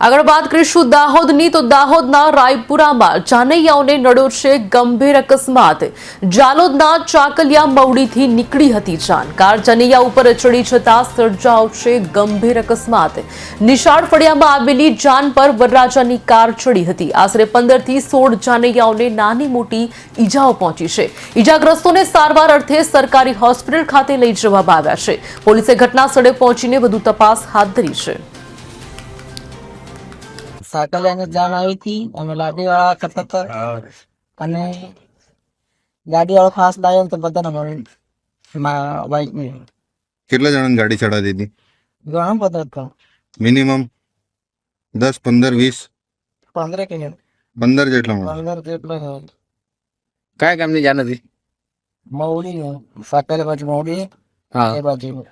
આગળ વાત કરીશું દાહોદની. તો દાહોદના રાયપુરામાં જાનૈયાઓને નડ્યો છે ગંભીર અકસ્માત. જાલોદના ચાકલિયા મવડીથી નીકળી હતી જાન. કાર જાનૈયા ઉપર ચડી જતા સર્જાયો છે ગંભીર અકસ્માત. નિશાળ ફળિયામાં આવેલી જાન પર વરરાજાની કાર ચડી હતી. આશરે પંદરથી સોળ જાનૈયાઓને નાની મોટી ઈજાઓ પહોંચી છે. ઈજાગ્રસ્તોને સારવાર અર્થે સરકારી હોસ્પિટલ ખાતે લઈ જવામાં આવ્યા છે. પોલીસે ઘટના સ્થળે પહોંચીને વધુ તપાસ હાથ ધરી છે. સાયકલ લઈને જાન આવી હતી. અમે લાડી વાળા કરતા હતા. અને ગાડી વાળો ફાસ્ટ લાવ્યો તો બધાને મળ્યું બાઈકની કેટલા જણાને ગાડી ચડાવી દીધી? ઘણા બધા હતા. મિનિમમ દસ પંદર વીસ? પંદર કે પંદર જેટલા પંદર જેટલો કયા ગામની જાન હતી? મૌડી સાયકલ બાજુ મૌડી હા. એ બાજુ.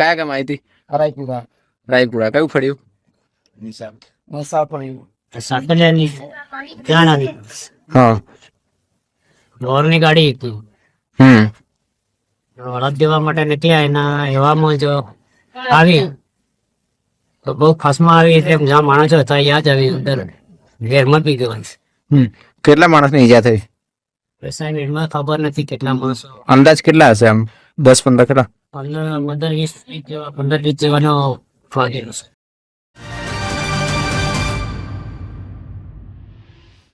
કયા ગામ આવી હતી? રાયપુરા. રાયપુરા. કયું ફળ્યું મુસાફરી હા. ઢોરની ગાડી હતી. હમ. હળદ દેવા માટે નીકળ્યા એના એવામાં જો આવી. તો બહુ ફાસમાં આવી એટલે જ્યાં માણસો હતા યાદ આવી અંદર ઘેરમાં પી ગયો હમ. કેટલા માણસની ઈજા થઈ? ખબર નથી કેટલા માણસો. અંદાજ કેટલા હશે આમ? દસ પંદર કેટલા? પંદર પંદર વીસ જેવા પંદર વીસ જેવાનો ફાગેલો છે.